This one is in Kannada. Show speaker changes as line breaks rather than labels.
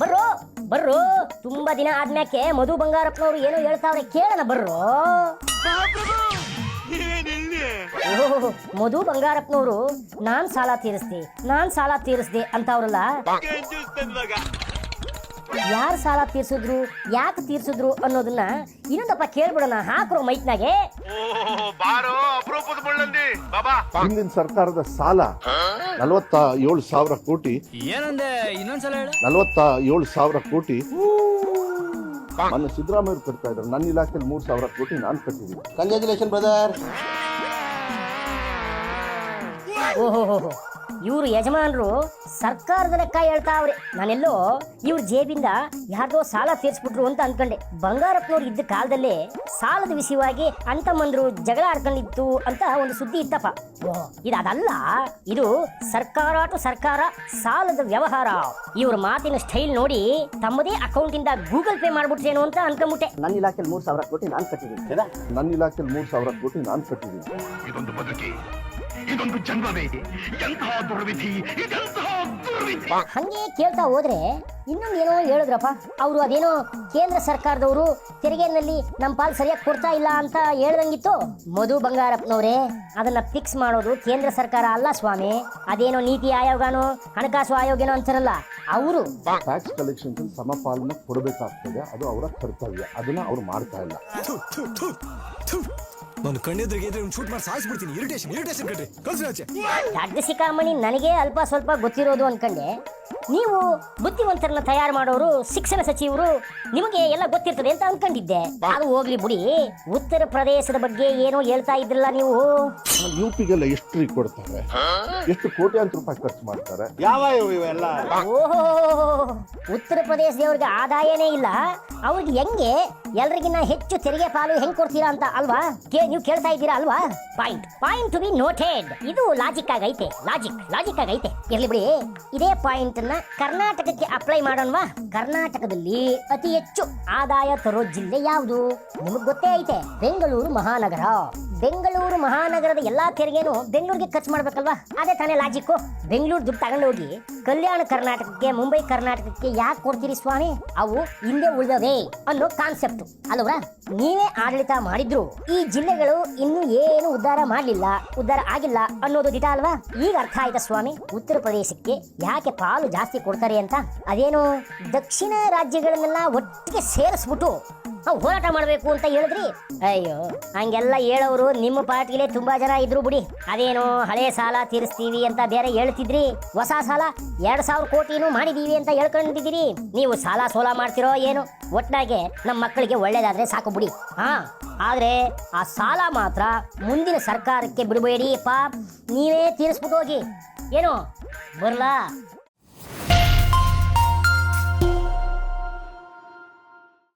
ಬರ್ರೋ ಬರ್ರು. ತುಂಬಾ ದಿನ ಆದ್ಮ್ಯಾಕೆ ಮಧು ಬಂಗಾರಪ್ಪನವರು ಏನೋ ಹೇಳ್ತಾವ್ರೆ ಕೇಳೋಣ ಬರ್ರೋ. ಮಧು ಬಂಗಾರಪ್ಪನವರು ನಾನ್ ಸಾಲ ತೀರಿಸ್ದೆ ನಾನ್ ಸಾಲ ತೀರಿಸ್ದೆ ಅಂತವ್ರಲ್ಲ. ಯಾರು ಸಾಲ ತೀರ್ಸಿದ್ರು ಯಾಕೆ ತೀರ್ಸಿದ್ರು ಅನ್ನೋದನ್ನ ಇನ್ನೊಂದಪ್ಪ ಕೇಳ್ಬಿಡೋಣ ಹಾಕ್ರೋ ಮೈಕ್ನಾಗೆ.
ಬಾರೋ ಅಪರೂಪದ ಮುಳ್ಳಂದಿ. ಬಾಬಾ.
ಹಿಂದಿನ ಸರ್ಕಾರದ ಸಾಲ. ನಲವತ್ತ ಏಳು ಸಾವಿರ ಕೋಟಿ.
ಏನಂದೆ? ಇನ್ನೊಂದ್ಸಲ ಹೇಳ.
ನಲವತ್ತ ಏಳು ಸಾವಿರ ಕೋಟಿ. ಮೊನ್ನೆ ಸಿದ್ದರಾಮಯ್ಯ ಕಟ್ತಾ ಇದ್ದಾರೆ ನನ್ನ ಇಲಾಖೆಯಲ್ಲಿ ಮೂರು ಸಾವಿರ ಕೋಟಿ ನಾನು ಕಟ್ಟಿದ್ದೀನಿ. ಕಂಗ್ರ್ಯಾಚುಲೇಷನ್ ಬ್ರದರ್
ಓಹೋ ಇವರು ಯಜಮಾನರು ಸರ್ಕಾರದ ಲೆಕ್ಕ ಹೇಳ್ತಾವ್ರೆ ನಾನೆಲ್ಲೋ ಇವ್ರ ಜೇಬಿಂದ ಯಾರ್ದೋ ಸಾಲ ತೀರ್ಸ್ಬಿಟ್ರು ಅಂತ ಅನ್ಕೊಂಡೆ. ಬಂಗಾರಪ್ಪನವ್ರು ಇದ್ದ ಕಾಲದಲ್ಲೇ ಸಾಲದ ವಿಷಯವಾಗಿ ಅಂತಮ್ಮಂದ್ರು ಜಗಳ ಆಡ್ಕೊಂಡಿತ್ತು ಅಂತ ಒಂದು ಸುದ್ದಿ ಇತ್ತಪ್ಪ. ಇದಲ್ಲ ಇದು ಅದಲ್ಲ. ಇದು ಸರ್ಕಾರ ಟು ಸರ್ಕಾರ ಸಾಲದ ವ್ಯವಹಾರ. ಇವ್ರ ಮಾತಿನ ಸ್ಟೈಲ್ ನೋಡಿ ತಮ್ಮದೇ ಅಕೌಂಟ್ ಇಂದ ಗೂಗಲ್ ಪೇ ಮಾಡ್ಬಿಟ್ರೇನೋ ಅಂತ ಅನ್ಕೊಂಬಿಟ್ಟೆ.
ನನ್ನ ಇಲಾಖೆಯಲ್ಲಿ ಮೂರು ಸಾವಿರ ಕೋಟಿ ನಾನು ಕಟ್ಟಿದ್ದೀನಿ
ನನ್ನ ಇಲಾಖೆಯಲ್ಲಿ ಮೂರು ಸಾವಿರ ಕೋಟಿ ನಾನು ಕಟ್ಟಿದ್ದೀನಿ.
ಇದೊಂದು ಬದುಕಿ. ಇದೊಂದು ಜನ್ಮವೇ. ಎಂತಹ ದುರ್ವಿಧಿ ಇದೆಂತಹ ದುರ್ವಿಧಿ.
ಹಂಗೆ ಕೇಳ್ತಾ ಹೋದ್ರೆ ಇನ್ನೊಂದು ಏನೋ ಹೇಳಿದ್ರಪ್ಪ. ಅವರು ಅದೇನೋ ಕೇಂದ್ರ ಸರ್ಕಾರದವರು ತೆರಿಗೆನಲ್ಲಿ ನಮ್ಮ ಪಾಲ್ ಸರಿಯಾಗಿ ಕೊಡ್ತಾ ಇಲ್ಲ ಅಂತ ಹೇಳ್ದಂಗಿತ್ತು. ಮಧು ಬಂಗಾರಪ್ಪನವರೇ ಅದನ್ನ ಫಿಕ್ಸ್ ಮಾಡೋದು ಕೇಂದ್ರ ಸರ್ಕಾರ ಅಲ್ಲ ಸ್ವಾಮಿ. ಅದೇನೋ ನೀತಿ ಆಯೋಗನೋ ಹಣಕಾಸು ಆಯೋಗನೋ ಅಂತಾರಲ್ಲ ಅವರು.
ಟ್ಯಾಕ್ಸ್ ಕಲೆಕ್ಷನ್ ಸಮಪಾಲನೆ ಕೊಡಬೇಕಾಗ್ತದೆ. ಅದು ಅವರ ಕರ್ತವ್ಯ. ಅದನ್ನ ಅವ್ರು ಮಾಡ್ತಾ ಇಲ್ಲ.
ನಾನು ಕಣ್ಣೆದ್ರಿಗೆ ಇದ್ರೆ ಶೂಟ್ ಮಾಡಿ ಸಾಯಿಸ್ಬಿಡ್ತೀನಿ. ಇರಿಟೇಷನ್ ಇರಿಟೇಷನ್ ಕಟ್ರಿ ಕಳ್ಸಿ ಆಚೆ.
ಸಿಕ್ಕಾಮಣಿ? ನನಗೆ ಅಲ್ಪ ಸ್ವಲ್ಪ ಗೊತ್ತಿರೋದು ಅನ್ಕಂಡೆ. ನೀವು ಬುದ್ಧಿವಂತರನ್ನ ತಯಾರು ಮಾಡೋರು ಶಿಕ್ಷಣ ಸಚಿವರು ನಿಮಗೆ ಎಲ್ಲ ಗೊತ್ತಿರ್ತದೆ ಅಂತ ಅನ್ಕೊಂಡಿದ್ದೆ. ಅದು ಹೋಗ್ಲಿ ಬಿಡಿ. ಉತ್ತರ ಪ್ರದೇಶದ ಬಗ್ಗೆ ಏನೋ ಹೇಳ್ತಾ ಇದ್ರಲ್ಲ ನೀವು.
ಯು ಪಿಗೆಲ್ಲ ಎಷ್ಟು ರೀ ಕೊಡ್ತಾರೆ? ಎಷ್ಟು ಕೋಟ್ಯಾಂತರ ರೂಪಾಯಿ ಖರ್ಚು ಮಾಡ್ತಾರೆ?
ಯಾವ ಓಹೋ ಉತ್ತರ ಪ್ರದೇಶದವ್ರಿಗೆ ಆದಾಯನೇ ಇಲ್ಲ. ಅವ್ರಿಗೆ ಹೆಂಗೆ ಎಲ್ರಿಗಿನ್ನ ಹೆಚ್ಚು ತೆರಿಗೆ ಪಾಲು ಹೆಂಗ್ ಕೊಡ್ತೀರಾ ಅಂತ ಅಲ್ವಾ? ಕೇ- ನೀವು ಕೇಳ್ತಾ ಇದ್ದೀರಾ ಅಲ್ವಾ? Point point to be noted ಇದು ಲಾಜಿಕ್ ಆಗೈತೆ. ಲಾಜಿಕ್ ಲಾಜಿಕ್ ಆಗೈತೆ. ಇರ್ಲಿ ಬಿಡಿ. ಇದೇ ಪಾಯಿಂಟ್ನ ಕರ್ನಾಟಕಕ್ಕೆ ಅಪ್ಲೈ ಮಾಡೋಣವಾ? ಕರ್ನಾಟಕದಲ್ಲಿ ಅತಿ ಹೆಚ್ಚು ಆದಾಯ ತರೋ ಜಿಲ್ಲೆ ಯಾವುದು? ನಿಮಗ್ ಗೊತ್ತೇ ಐತೆ. ಬೆಂಗಳೂರು ಮಹಾನಗರ. ಬೆಂಗಳೂರು ಮಹಾನಗರದ ಎಲ್ಲಾ ತೆರಿಗೆನು ಬೆಂಗಳೂರಿಗೆ ಖರ್ಚು ಮಾಡ್ಬೇಕಲ್ವಾ? ಅದೇ ತಾನೇ ಲಾಜಿಕ್ಕು ಬೆಂಗಳೂರು ದುಡ್ಡು ತಗೊಂಡೋಗಿ ಕಲ್ಯಾಣ ಕರ್ನಾಟಕಕ್ಕೆ, ಮುಂಬೈ ಕರ್ನಾಟಕಕ್ಕೆ ಯಾಕೆ ಕೊಡ್ತೀರಿ ಸ್ವಾಮಿ? ಅವು ಹಿಂದೆ ಉಳಿದವೆ ಅನ್ನೋ ಕಾನ್ಸೆಪ್ಟ್ ಅಲ್ವಾ ನೀವೇ ಆಡಳಿತ ಮಾಡಿದ್ರು ಈ ಜಿಲ್ಲೆಗಳು ಇನ್ನು ಏನು ಉದ್ಧಾರ ಮಾಡಲಿಲ್ಲ, ಉದ್ಧಾರ ಆಗಿಲ್ಲ ಅನ್ನೋದು ದಿಟ ಅಲ್ವಾ? ಈಗ ಅರ್ಥ ಆಯ್ತಾ ಸ್ವಾಮಿ? ಉತ್ತರ ಪ್ರದೇಶಕ್ಕೆ ಯಾಕೆ ಪಾಲು ಜಾಸ್ತಿ ಕೊಡ್ತಾರೆ ಅಂತ? ಅದೇನು ದಕ್ಷಿಣ ರಾಜ್ಯಗಳನ್ನೆಲ್ಲ ಒಟ್ಟಿಗೆ ಸೇರಿಸ್ಬಿಟ್ಟು ನಾವು ಹೋರಾಟ ಮಾಡಬೇಕು ಅಂತ ಹೇಳಿದ್ರಿ? ಅಯ್ಯೋ, ಹಂಗೆಲ್ಲ ಹೇಳೋರು ನಿಮ್ಮ ಪಾರ್ಟಿಲೇ ತುಂಬಾ ಜನ ಇದ್ರು ಬಿಡಿ. ಅದೇನೋ ಹಳೆ ಸಾಲ ತೀರಿಸ್ತೀವಿ ಅಂತ ಬೇರೆ ಹೇಳ್ತಿದ್ರಿ? ಹೊಸ ಸಾಲ ಎರಡ್ ಸಾವಿರ ಕೋಟಿನೂ ಮಾಡಿದೀವಿ ಅಂತ ಹೇಳ್ಕೊಂಡಿದ್ದೀರಿ. ನೀವು ಸಾಲ ಸೋಲ ಮಾಡ್ತಿರೋ ಏನು? ಒಟ್ಟಾಗೆ ನಮ್ಮ ಮಕ್ಕಳಿಗೆ ಒಳ್ಳೇದಾದ್ರೆ ಸಾಕು ಬಿಡಿ. ಹಾ, ಆದ್ರೆ ಆ ಸಾಲ ಮಾತ್ರ ಮುಂದಿನ ಸರ್ಕಾರಕ್ಕೆ ಬಿಡಬೇಡಿ ಪಾ ನೀವೇ ತೀರಿಸ್ಬಿಟ್ಟು ಹೋಗಿ. ಏನು? ಬರ್ಲಾ?